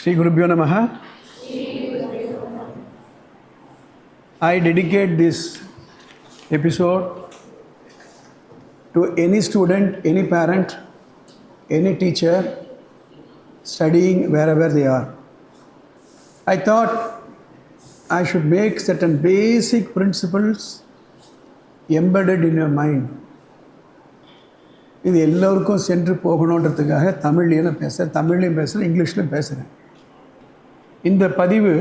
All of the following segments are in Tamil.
శ్రీ గురుభ్యో నమ. I dedicate this episode to any student any parent any teacher studying wherever they are I thought I should make certain basic principles embedded in your mind இது எல்லோருக்கும் சென்று போகணுன்றதுக்காக தமிழ்லேயும் பேசுகிறேன் தமிழ்லையும் பேசுகிறேன் இங்கிலீஷ்லையும் பேசுகிறேன் இந்த பதிவு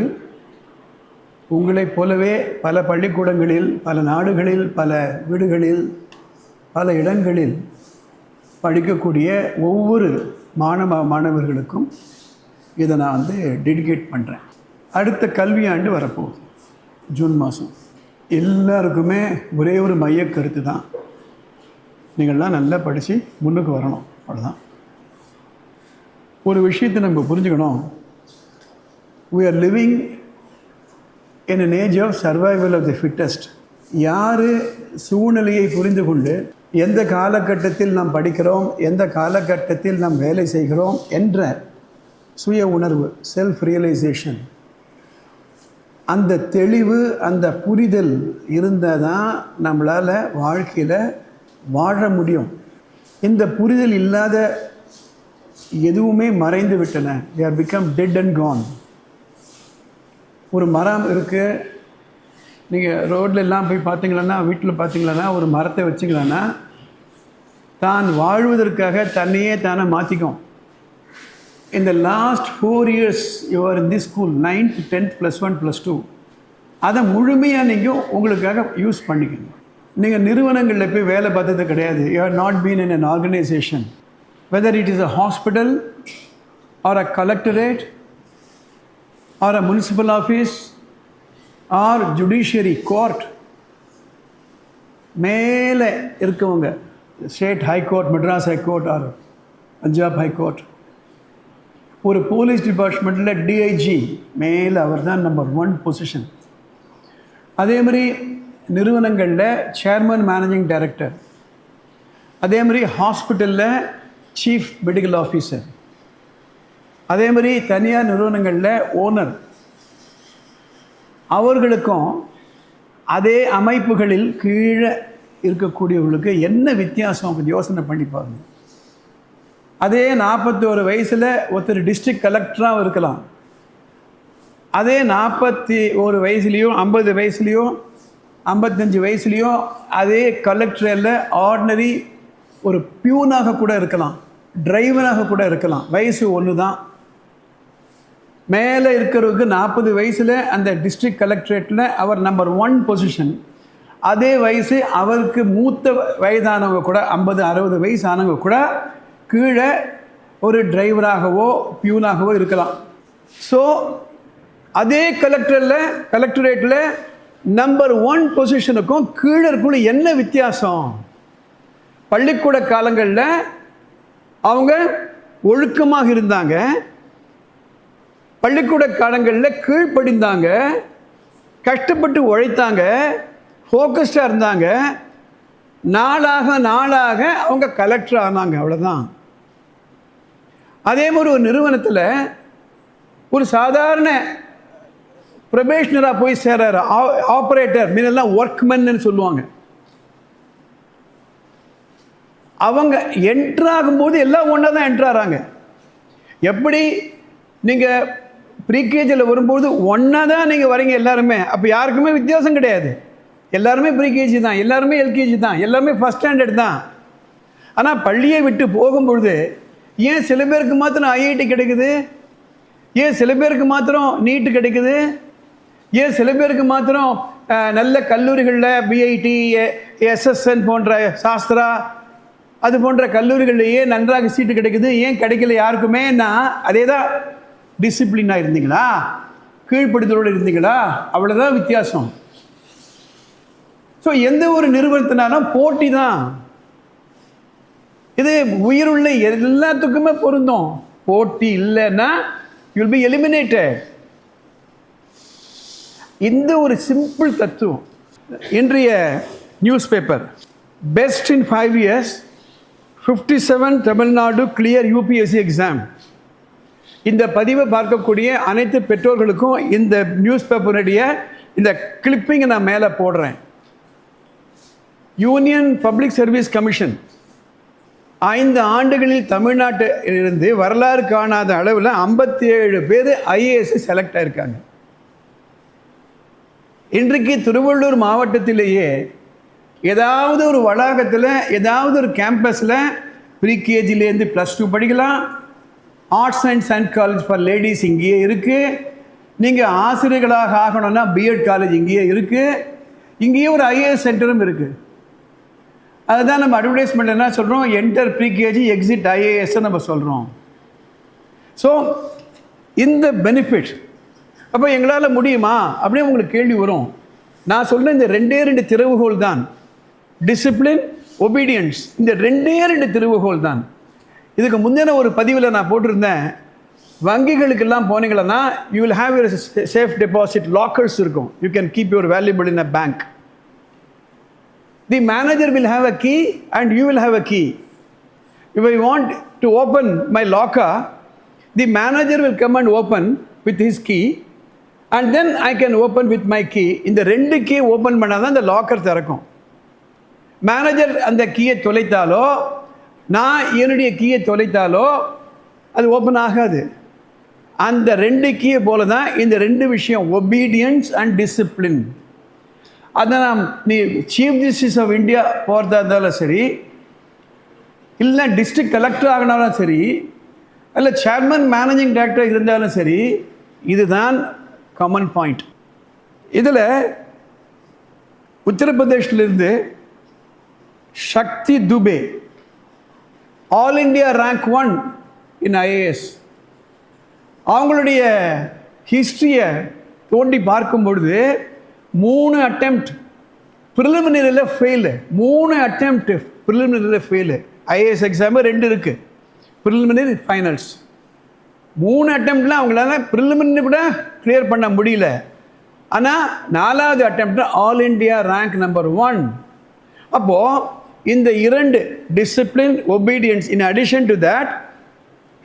உங்களைப் போலவே பல பள்ளிக்கூடங்களில் பல நாடுகளில் பல வீடுகளில் பல இடங்களில் படிக்கக்கூடிய ஒவ்வொரு மாணவ மாணவர்களுக்கும் இதை நான் வந்து டெடிகேட் பண்ணுறேன் அடுத்த கல்வியாண்டு வரப்போகுது ஜூன் மாதம். எல்லாருக்குமே ஒரே ஒரு மைய கருத்து தான். நீங்கள்லாம் நல்லா படித்து முன்னுக்கு வரணும். அவ்வளோதான் ஒரு விஷயத்தை நம்ம புரிஞ்சுக்கணும். We are living in an age of survival of the fittest யார் சூழ்நிலையை புரிந்து கொண்டு எந்த காலகட்டத்தில் நாம் படிக்கிறோம் எந்த காலகட்டத்தில் நாம் வேலை செய்கிறோம் என்ற சுய உணர்வு செல்ஃப் ரியலைசேஷன் அந்த தெளிவு அந்த புரிதல் இருந்தால் தான் நம்மளால் வாழ்க்கையில் வாழ முடியும். இந்த புரிதல் இல்லாத எதுவுமே மறைந்து விட்டன. They are become dead and gone ஒரு மரம் இருக்குது நீங்கள் ரோட்ல எல்லாம் போய் பார்த்தீங்களன்னா வீட்டில் பார்த்தீங்களன்னா ஒரு மரத்தை வச்சிங்களன்னா தான் வாழ்வதற்காக தன்னையே தானே மாற்றிக்கும் இந்த last four years you're in the school ninth tenth plus one plus two அதை முழுமையாக நீங்கள் உங்களுக்காக யூஸ் பண்ணிக்கணும். நீங்கள் நிறுவனங்களில் போய் வேலை பார்த்தது கிடையாது. You are not been in an organization whether it is a hospital or a collectorate or a municipal office or judiciary court மேலே இருக்கவங்க state high court Madras high court or Punjab high court ஒரு போலீஸ் டிபார்ட்மெண்ட்டில் டிஐஜி மேலே அவர் தான் நம்பர் ஒன் பொசிஷன் அதே மாதிரி நிறுவனங்களில் சேர்மன் மேனேஜிங் டைரக்டர் அதே மாதிரி ஹாஸ்பிட்டலில் சீஃப் மெடிக்கல் ஆஃபீஸர் அதே மாதிரி தனியார் நிறுவனங்களில் ஓனர் அவர்களுக்கும் அதே அமைப்புகளில் கீழே இருக்கக்கூடியவர்களுக்கு என்ன வித்தியாசம் கொஞ்சம் யோசனை பண்ணி பாருங்கள் அதே நாற்பத்தோரு வயசில் ஒருத்தர் டிஸ்ட்ரிக்ட் கலெக்டராகவும் இருக்கலாம். அதே நாற்பத்தி ஒரு வயசுலேயும் ஐம்பது வயசுலேயும் ஐம்பத்தஞ்சு வயசுலேயும் அதே கலெக்டரில் ஆர்டினரி ஒரு பியூனாக கூட இருக்கலாம். டிரைவராக கூட இருக்கலாம். வயசு ஒன்று தான் மேலே இருக்கிறவருக்கு நாற்பது வயசில் அந்த டிஸ்ட்ரிக்ட் கலெக்டரேட்டில் அவர் நம்பர் ஒன் பொசிஷன் அதே வயசு அவருக்கு மூத்த வயதானவங்க கூட ஐம்பது அறுபது வயசு ஆனவங்க கூட கீழே ஒரு டிரைவராகவோ பியூனாகவோ இருக்கலாம். ஸோ அதே கலெக்டரில் கலெக்டரேட்டில் நம்பர் ஒன் பொசிஷனுக்கும் கீழே இருக்கணும் என்ன வித்தியாசம்? பள்ளிக்கூட காலங்களில் அவங்க ஒழுக்கமாக இருந்தாங்க. பள்ளிக்கூட காலங்களில் கீழ்ப்படிந்தாங்க. கஷ்டப்பட்டு உழைத்தாங்க. ஃபோக்கஸ்டாக இருந்தாங்க. நாளாக நாளாக அவங்க கலெக்டர் ஆனாங்க. அவ்வளோதான் அதே மாதிரி ஒரு நிறுவனத்தில் ஒரு சாதாரண ப்ரொபேஷனராக போய் சேராரு ஆப்ரேட்டர் மீனெல்லாம் ஒர்க்மென்னு சொல்லுவாங்க. அவங்க என்ட்ராகும்போது எல்லாம் ஒன்றா தான் என்ட்ராகிறாங்க எப்படி? நீங்கள் ப்ரீகேஜியில் வரும்போது ஒன்றா தான் நீங்கள் வரீங்க எல்லாருமே. அப்போ யாருக்குமே வித்தியாசம் கிடையாது. எல்லாருமே ப்ரீகேஜி தான். எல்லாருமே எல்கேஜி தான். எல்லாருமே ஃபஸ்ட் ஸ்டாண்டர்ட் தான். ஆனால் பள்ளியை விட்டு போகும்பொழுது ஏன் சில பேருக்கு மாத்திரம் ஐஐடி கிடைக்குது? ஏன் சில பேருக்கு மாத்திரம் நீட்டு கிடைக்குது? ஏன் சில பேருக்கு மாத்திரம் நல்ல கல்லூரிகளில் பிஐடி எஸ்எஸ்என் போன்ற சாஸ்திரா அது போன்ற கல்லூரிகளில் நன்றாக சீட்டு கிடைக்குது ஏன் கிடைக்கல யாருக்குமேனா அதே தான் டிசிப்ளினாக இருந்தீங்களா? கீழ்ப்படுத்தலோடு இருந்தீங்களா? அவ்வளோதான் வித்தியாசம். ஸோ எந்த ஒரு நிறுவனத்தினாலும் போட்டி தான். இது உயிருள்ள எல்லாத்துக்குமே பொருந்தும். போட்டி இல்லைன்னா யூல் பி எலிமினேட்டட் இந்த ஒரு சிம்பிள் தத்துவம். இன்றைய newspaper best in five years fifty seven Tamil Nadu clear UPSC exam இந்த பதிவை பார்க்கக்கூடிய அனைத்து பெற்றோர்களுக்கும் இந்த நியூஸ் பேப்பருடைய இந்த கிளிப்பிங்கை நான் மேலே போடுறேன். யூனியன் பப்ளிக் சர்வீஸ் கமிஷன் ஐந்து ஆண்டுகளில் தமிழ்நாட்டிலிருந்து வரலாறு காணாத அளவில் ஐம்பத்தி ஏழு பேர் ஐஏஎஸ்சி செலக்ட் ஆயிருக்காங்க. இன்றைக்கு திருவள்ளூர் மாவட்டத்திலேயே ஏதாவது ஒரு வளாகத்தில் ஏதாவது ஒரு கேம்பஸில் ப்ரீகேஜிலேருந்து ப்ளஸ் டூ படிக்கலாம். Arts and science college for ladies இங்கேயே இருக்குது நீங்கள் ஆசிரியர்களாக ஆகணும்னா பிஎட் காலேஜ் இங்கேயே இருக்குது இங்கேயே ஒரு ஐஏஎஸ் சென்டரும் இருக்குது அதுதான் நம்ம அட்வர்டைஸ்மெண்ட் என்ன சொல்கிறோம் என்டர் ப்ரீகேஜி எக்ஸிட் ஐஏஎஸ்ஸை நம்ம சொல்கிறோம் ஸோ இந்த பெனிஃபிட் அப்போ எங்களால் முடியுமா? அப்படின்னு உங்களுக்கு கேள்வி வரும். நான் சொல்கிறேன் இந்த ரெண்டே ரெண்டு திறவுகோல் தான். டிசிப்ளின் ஒபீடியன்ஸ் இந்த ரெண்டே ரெண்டு திறவுகோல் தான். இதுக்கு முந்தின ஒரு பதிவில் நான் போட்டிருந்தேன். வங்கிகளுக்கெல்லாம் போனீங்கன்னா you will have your safe deposit lockers இருக்கும். You can keep your valuable in a bank the manager will have a key and you will have a key if I want to open my locker the manager will come and open with his key and then I can open with my key இந்த ரெண்டு கீ ஓப்பன் பண்ணால் தான் இந்த லாக்கர் திறக்கும். மேனேஜர் அந்த கீயை தொலைத்தாலோ நான் என்னுடைய கீயை தொலைத்தாலோ அது ஓப்பன் ஆகாது. அந்த ரெண்டு கீயை போல தான் இந்த ரெண்டு விஷயம் ஒபீடியன்ஸ் அண்ட் டிசிப்ளின் அதை நாம் நீ சீஃப் ஜஸ்டிஸ் ஆஃப் இந்தியா போகிறதா இருந்தாலும் சரி இல்லை டிஸ்ட்ரிக்ட் கலெக்டர் ஆகினாலும் சரி இல்லை சேர்மன் மேனேஜிங் டைரக்டர் இருந்தாலும் சரி இதுதான் காமன் பாயிண்ட் இதில் உத்தரப்பிரதேஷிலிருந்து Shakti Dubey all India rank one in IAS அவங்களுடைய ஹிஸ்ட்ரியை தோண்டி பார்க்கும் பொழுது மூணு அட்டெம்ப்ட் ப்ரிலிமினரியில் ஃபெயிலு மூணு அட்டெம்ப்ட் ப்ரிலிமினரியில் ஃபெயிலு ஐஏஎஸ் எக்ஸாமு ரெண்டு இருக்குது ப்ரிலிமினரி ஃபைனல்ஸ் மூணு அட்டம்ப்டில் அவங்களால ப்ரிலிமினரி கூட கிளியர் பண்ண முடியல. ஆனால் நாலாவது அட்டம்ப்டில் all India rank number one அப்போது இந்த இரண்டு discipline obedience in addition to that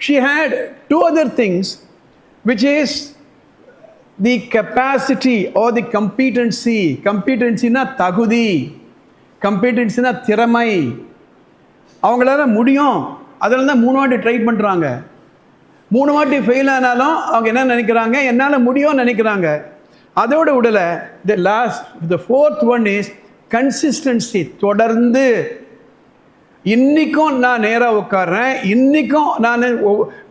she had two other things which is the capacity or the competency கம்பீட்டன்சினா தகுதி. கம்பீட்டன்சினா திறமை. அவங்களால முடியும். அதில் தான் மூணு வாட்டி ட்ரை பண்ணுறாங்க மூணு வாட்டி ஃபெயில் ஆனாலும் அவங்க என்ன நினைக்கிறாங்க? என்னால் முடியும்னு நினைக்கிறாங்க. அதோட விடலை the last the fourth one is consistency தொடர்ந்து. இன்றைக்கும் நான் நேராக உட்காடுறேன் இன்றைக்கும் நான்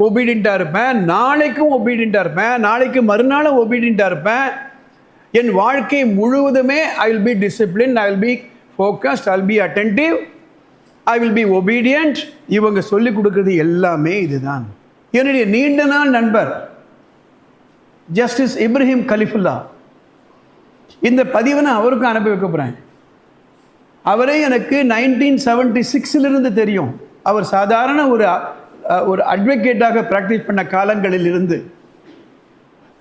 ஒபீடியண்ட்டாக இருப்பேன். நாளைக்கும் ஒபீடியண்ட்டாக இருப்பேன். நாளைக்கு மறுநாளும் ஒபீடியண்ட்டாக இருப்பேன். என் வாழ்க்கை முழுவதுமே I will be discipline I will be focused I will be attentive I will be obedient இவங்க சொல்லிக் கொடுக்குறது எல்லாமே இதுதான். என்னுடைய நீண்ட நாள் நண்பர் ஜஸ்டிஸ் இப்ராஹிம் கலிஃபுல்லா இந்த பதிவை நான் அவருக்கும் அனுப்பி வைக்க போகிறேன் அவரே எனக்கு நைன்டீன் செவன்டி சிக்ஸிலிருந்து தெரியும். அவர் சாதாரண ஒரு ஒரு அட்வொகேட்டாக ப்ராக்டிஸ் பண்ண காலங்களில் இருந்து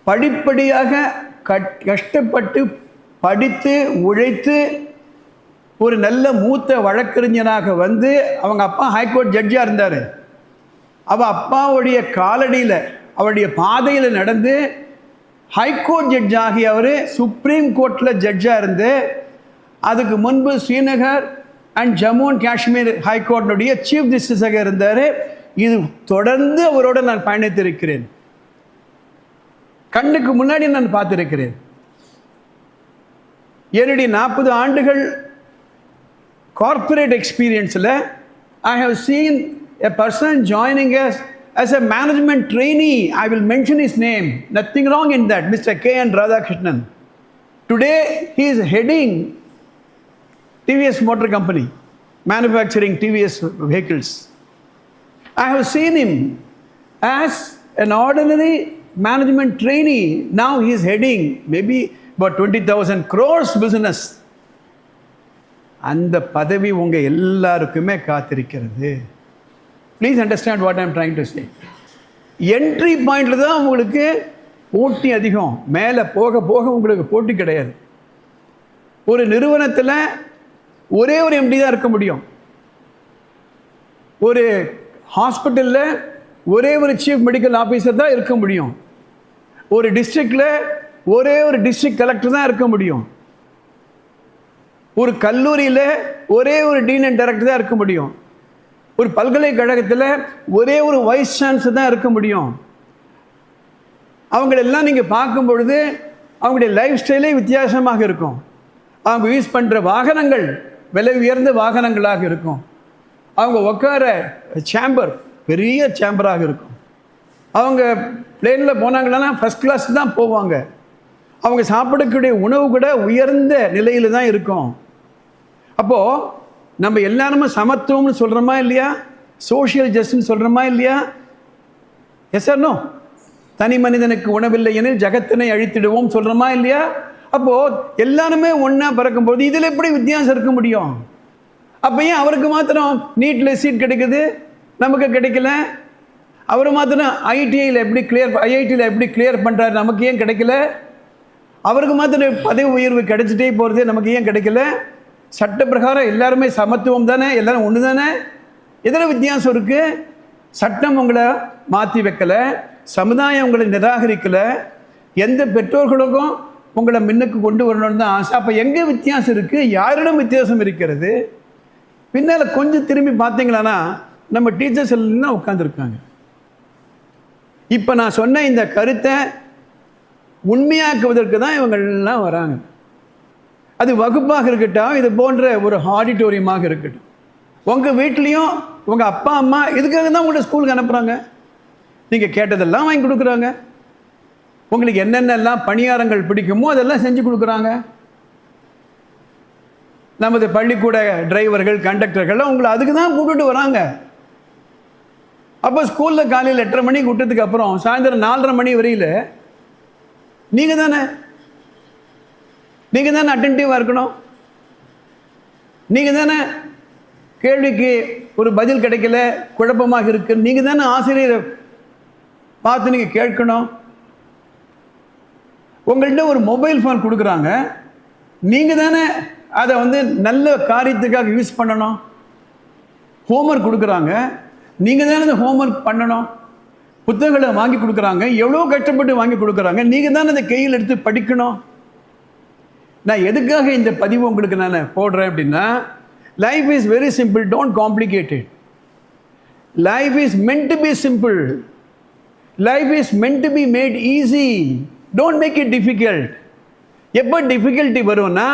படிப்படியாக கட் கஷ்டப்பட்டு படித்து உழைத்து ஒரு நல்ல மூத்த வழக்கறிஞராக வந்து அவங்க அப்பா ஹைகோர்ட் ஜட்ஜாக இருந்தார். அவள் அப்பாவுடைய காலடியில் அவருடைய பாதையில் நடந்து ஹைகோர்ட் ஜட்ஜ் ஆகிய அவர் சுப்ரீம் கோர்ட்டில் ஜட்ஜாக இருந்து அதுக்கு முன்பு ஸ்ரீநகர் அண்ட் ஜம்மு அண்ட் காஷ்மீர் ஹைகோர்ட்டினுடைய சீஃப் ஜஸ்டிஸாக இருந்தார். இது தொடர்ந்து அவரோட நான் பயணித்திருக்கிறேன். கண்ணுக்கு முன்னாடி நான் பார்த்துருக்கிறேன். என்னுடைய நாற்பது ஆண்டுகள் கார்ப்பரேட் எக்ஸ்பீரியன்ஸில் I have seen a person joining us as a management trainee i will mention his name nothing wrong in that mr k n radhakrishnan today he is heading tvs motor company manufacturing tvs vehicles i have seen him as an ordinary management trainee now he is heading maybe about 20000 crores business அந்த பதவி உங்கள் எல்லாருக்குமே காத்திருக்கிறது please understand what I'm trying to say entry பாயிண்டில் தான் உங்களுக்கு போட்டி அதிகம். மேலே போக போக உங்களுக்கு போட்டி கிடையாது. ஒரு நிறுவனத்தில் ஒரே ஒரு எம்டி தான் இருக்க முடியும். ஒரு ஹாஸ்பிட்டலில் ஒரே ஒரு சீஃப் மெடிக்கல் ஆஃபீஸர் தான் இருக்க முடியும். ஒரு டிஸ்ட்ரிக்டில் ஒரே ஒரு டிஸ்ட்ரிக்ட் கலெக்டர் தான் இருக்க முடியும். ஒரு கல்லூரியில் ஒரே ஒரு டீன் அண்ட் டைரக்டர் தான் இருக்க முடியும். ஒரு பல்கலைக்கழகத்தில் ஒரே ஒரு வைஸ் சான்சலர் தான் இருக்க முடியும். அவங்களெல்லாம் நீங்கள் பார்க்கும் பொழுது அவங்களுடைய லைஃப் ஸ்டைலே வித்தியாசமாக இருக்கும். அவங்க யூஸ் பண்ணுற வாகனங்கள் விலை உயர்ந்த வாகனங்களாக இருக்கும். அவங்க உட்கார சேம்பர் பெரிய சேம்பராக இருக்கும். அவங்க பிளேனில் போனாங்கன்னா ஃபஸ்ட் கிளாஸ் தான் போவாங்க. அவங்க சாப்பிடக்கூடிய உணவு கூட உயர்ந்த நிலையில் தான் இருக்கும். அப்போது நம்ம எல்லாருமே சமத்துவம்னு சொல்கிறோமா இல்லையா? சோஷியல் ஜஸ்டின்னு சொல்கிறோமா இல்லையா? எஸ் நோ தனி மனிதனுக்கு உணவில்லை எனில் ஜகத்தினை அழித்திடுவோம் சொல்கிறோமா இல்லையா? அப்போது எல்லாருமே ஒன்றா பறக்கும்போது இதில் எப்படி வித்தியாசம் இருக்க முடியும்? அப்போ ஏன் அவருக்கு மாத்திரம் நீட்டில் சீட் கிடைக்குது? நமக்கு கிடைக்கல. அவர் மாத்திரம் ஐடிஐயில் எப்படி கிளியர் ஐஐடியில் எப்படி கிளியர் பண்ணுறாரு நமக்கு ஏன் கிடைக்கல? அவருக்கு மாத்திரம் பதவி உயர்வு கிடைச்சிட்டே போகிறது நமக்கு ஏன் கிடைக்கல? சட்ட பிரகாரம் எல்லாருமே சமத்துவம் தானே? எல்லாரும் ஒன்று தானே? எதில் வித்தியாசம் இருக்குது சட்டம் உங்களை மாற்றி வைக்கலை சமுதாயம் உங்களை நிராகரிக்கலை எந்த பெற்றோர்களுக்கும் உங்களை முன்னுக்கு கொண்டு வரணும்னு தான் ஆசை. அப்போ எங்கே வித்தியாசம் இருக்குது யாரிடம் வித்தியாசம் இருக்கிறது? பின்னால் கொஞ்சம் திரும்பி பார்த்தீங்களான்னா நம்ம டீச்சர்ஸ் எல்லாம் உட்காந்துருக்காங்க இப்போ நான் சொன்ன இந்த கருத்தை உண்மையாக்குவதற்கு தான் இவங்கள்லாம் வராங்க. அது வகுப்பாக இருக்கட்டும் இது போன்ற ஒரு ஆடிட்டோரியமாக இருக்கட்டும். உங்கள் வீட்லேயும் உங்கள் அப்பா அம்மா இதுக்காக தான் உங்களை ஸ்கூலுக்கு அனுப்புகிறாங்க நீங்கள் கேட்டதெல்லாம் வாங்கி கொடுக்குறாங்க. உங்களுக்கு என்னென்னலாம் பணியாரங்கள் பிடிக்குமோ அதெல்லாம் செஞ்சு கொடுக்குறாங்க. நமது பள்ளிக்கூட டிரைவர்கள் கண்டக்டர்கள்லாம் உங்களை அதுக்கு தான் கூப்பிட்டு வராங்க. அப்போ ஸ்கூலில் காலையில் எட்டரை மணிக்கு விட்டதுக்கு அப்புறம் சாயந்தரம் நாலரை மணி வரையில் நீங்கள் தானே நீங்கள் தானே அட்டன்டிவாக இருக்கணும்? நீங்கள் தானே கேள்விக்கு ஒரு பதில் கிடைக்கல குழப்பமாக இருக்கு. நீங்கள் தானே ஆசிரியரை பார்த்து நீங்கள் கேட்கணும்? உங்கள்கிட்ட ஒரு மொபைல் ஃபோன் கொடுக்குறாங்க. நீங்கள் தானே அதை வந்து நல்ல காரியத்துக்காக யூஸ் பண்ணணும்? ஹோம்ஒர்க் கொடுக்குறாங்க. நீங்கள் தானே அந்த ஹோம்ஒர்க் பண்ணணும்? புத்தகங்களை வாங்கி கொடுக்குறாங்க. எவ்வளோ கஷ்டப்பட்டு வாங்கி கொடுக்குறாங்க. நீங்கள் தானே அதை கையில் எடுத்து படிக்கணும்? நான் எதுக்காக இந்த பதிவு உங்களுக்கு நான் போடுறேன் அப்படின்னா life is very simple don't complicated life is meant to be simple life is meant to be made easy don't make it difficult எப்போ டிஃபிகல்ட்டி வரும்னா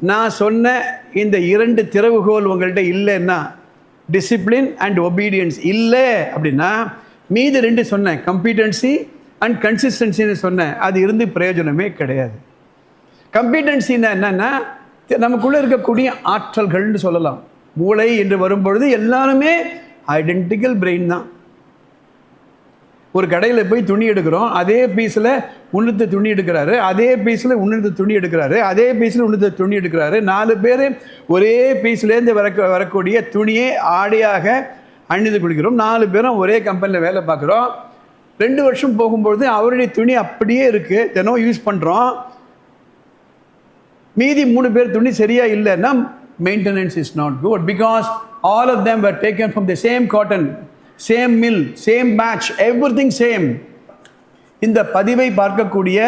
நான் சொன்ன இந்த இரண்டு திறவுகோல் உங்கள்கிட்ட இல்லைன்னா டிசிப்ளின் அண்ட் ஒபீடியன்ஸ் இல்லை அப்படின்னா மீது ரெண்டு சொன்னேன் கம்பீட்டன்சி அண்ட் கன்சிஸ்டன்சின்னு சொன்னேன். அது இருந்து பிரயோஜனமே கிடையாது. கம்பீட்டன்சின்னா என்னென்னா நமக்குள்ளே இருக்கக்கூடிய ஆற்றல்கள்னு சொல்லலாம். மூளை என்று வரும்பொழுது எல்லாருமே ஐடென்டிக்கல் பிரெயின் தான். ஒரு கடையில் போய் துணி எடுக்கிறோம் அதே பீஸில் உன்னத்த துணி எடுக்கிறாரு அதே பீஸில் உன்னத்த துணி எடுக்கிறாரு அதே பீஸில் உன்னத்த துணி எடுக்கிறாரு. நாலு பேர் ஒரே பீஸ்லேருந்து வரக்க வரக்கூடிய துணியை ஆடையாக அணிந்து கொடுக்கிறோம் நாலு பேரும் ஒரே கம்பெனியில் வேலை பார்க்குறோம். ரெண்டு வருஷம் போகும்பொழுது அவருடைய துணி அப்படியே இருக்குது தினம் யூஸ் பண்ணுறோம் மீதி மூணு பேர் துணி சரியாக இல்லைன்னா maintenance is not good because all of them were taken from the same cotton same mill same batch everything same இந்த பதிவை பார்க்கக்கூடிய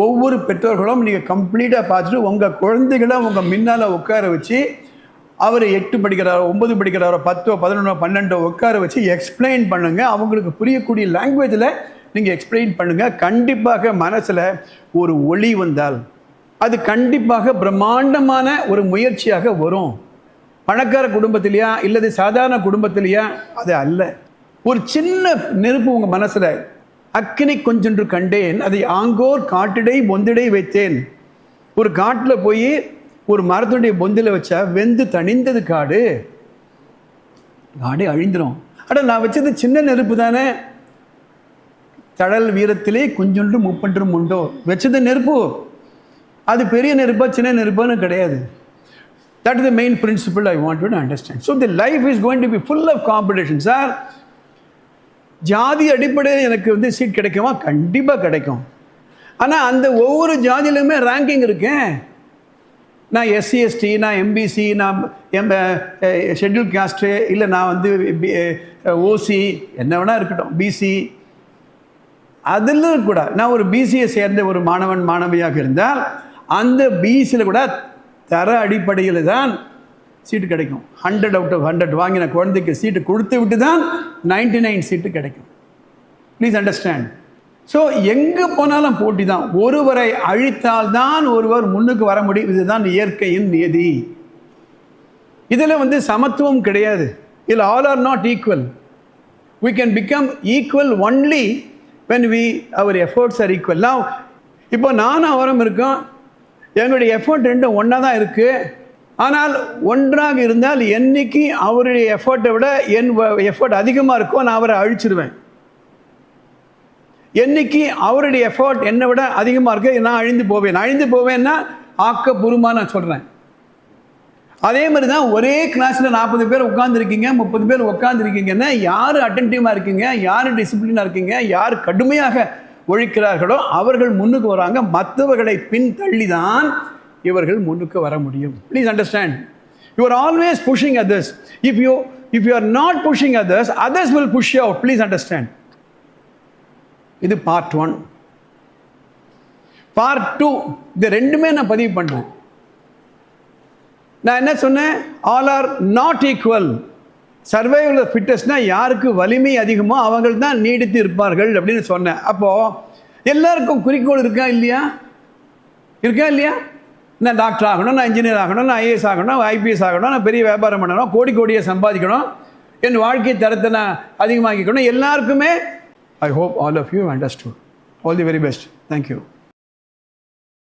ஒவ்வொரு பெற்றோர்களும் நீங்கள் கம்ப்ளீட்டாக பார்த்துட்டு உங்கள் குழந்தைகளை உங்கள் முன்னால் உட்கார வச்சு அவர் எட்டு படிக்கிறாரோ ஒம்பது படிக்கிறாரோ பத்தோ பதினொன்றோ பன்னெண்டோ உட்கார வச்சு எக்ஸ்பிளைன் பண்ணுங்கள் அவங்களுக்கு புரியக்கூடிய லாங்குவேஜில் நீங்கள் எக்ஸ்பிளைன் பண்ணுங்கள் கண்டிப்பாக மனசில் ஒரு ஒளி வந்தால் அது கண்டிப்பாக பிரம்மாண்டமான ஒரு முயற்சியாக வரும். பணக்கார குடும்பத்திலையா இல்லது சாதாரண குடும்பத்திலையா அது அல்ல. ஒரு சின்ன நெருப்பு உங்கள் மனசில் அக்கினி கொஞ்சென்று கண்டேன் அதை ஆங்கோர் காட்டிடை பொந்திடை வைத்தேன். ஒரு காட்டில் போய் ஒரு மரத்துடைய பொந்தில் வச்சா வெந்து தணிந்தது காடு. காடே அழிந்துடும் ஆனால் நான் வச்சது சின்ன நெருப்பு தானே. தடல் வீரத்திலே கொஞ்சொன்று முப்பன்றும் உண்டோ? வச்சது நெருப்பு. அது பெரிய நெருப்பா சின்ன நெருப்பான்னு கிடையாது. That is the main principle I want to understand so the life is going to be full of competition sir ஜாதி அடிப்படையில் எனக்கு வந்து சீட் கிடைக்குமா? கண்டிப்பாக கிடைக்கும். ஆனால் அந்த ஒவ்வொரு ஜாதியிலுமே ரேங்கிங் இருக்கேன் நான் எஸ்சி எஸ்டி நான் எம்பிசி நான் எம் ஷெட்யூல் காஸ்ட்டு இல்லை நான் வந்து ஓசி என்ன வேணால் இருக்கட்டும் பிசி அதில் கூட நான் ஒரு பிசியை சேர்ந்த ஒரு மாணவன் மாணவியாக இருந்தால் அந்த பிஇசியில் கூட தர அடிப்படையில் தான் சீட்டு கிடைக்கும். ஹண்ட்ரட் அவுட் ஆஃப் ஹண்ட்ரட் வாங்கின குழந்தைக்கு சீட்டு கொடுத்து விட்டு தான் நைன்டி நைன் சீட்டு கிடைக்கும். ப்ளீஸ் அண்டர்ஸ்டாண்ட் ஸோ எங்கே போனாலும் போட்டி தான். ஒருவரை அழித்தால் தான் ஒருவர் முன்னுக்கு வர முடியும். இதுதான் இயற்கையின் நியதி. இதில் வந்து சமத்துவம் கிடையாது. இதில் all are not equal we can become equal only when we our efforts are equal நான் இப்போ நானும் அவரும் இருக்கோம். எங்களுடைய எஃபர்ட் ரெண்டும் ஒன்றா தான் இருக்குது ஆனால் ஒன்றாக இருந்தால் என்னைக்கு அவருடைய எஃபர்ட்டை விட என் எஃபர்ட் அதிகமாக இருக்கோ நான் அவரை அழிச்சிடுவேன் என்னைக்கு அவருடைய எஃபர்ட் என்னை விட அதிகமாக இருக்கு நான் அழிந்து போவேன். அழிந்து போவேன்னா ஆக்கப்பூர்வமாக நான் சொல்கிறேன் அதே மாதிரி தான் ஒரே கிளாஸில் நாற்பது பேர் உட்காந்துருக்கீங்க முப்பது பேர் உட்காந்துருக்கீங்கன்னா யார் அட்டன்டிவாக இருக்கீங்க யார் டிசிப்ளினாக இருக்கீங்க யார் கடுமையாக ஒழிக்கிறார்களோ அவர்கள் முன்னுக்கு வராங்க. மற்றவர்களை பின் தள்ளி தான் இவர்கள் முன்னுக்கு வர முடியும். Please understand you are always pushing others if you if you are not pushing others others will push out please understand இது பார்ட் ஒன் பார்ட் டூ இது ரெண்டுமே நான் பதிவு பண்ணுறேன் நான் என்ன சொன்னேன்? All are not equal survival ஃபிட்னஸ்னால் யாருக்கு வலிமை அதிகமோ அவங்க தான் நீடித்து இருப்பார்கள் அப்படின்னு சொன்னேன். அப்போது எல்லாருக்கும் குறிக்கோள் இருக்கா இல்லையா? இருக்கா இல்லையா? நான் டாக்டர் ஆகணும் நான் இன்ஜினியர் ஆகணும் நான் ஐஏஎஸ் ஆகணும் ஐபிஎஸ் ஆகணும் நான் பெரிய வியாபாரம் பண்ணணும் கோடி கோடியை சம்பாதிக்கணும் என் வாழ்க்கை தரத்தை நான் அதிகமாக்கிக்கணும். எல்லாருக்குமே I hope all of you understood all the very best thank you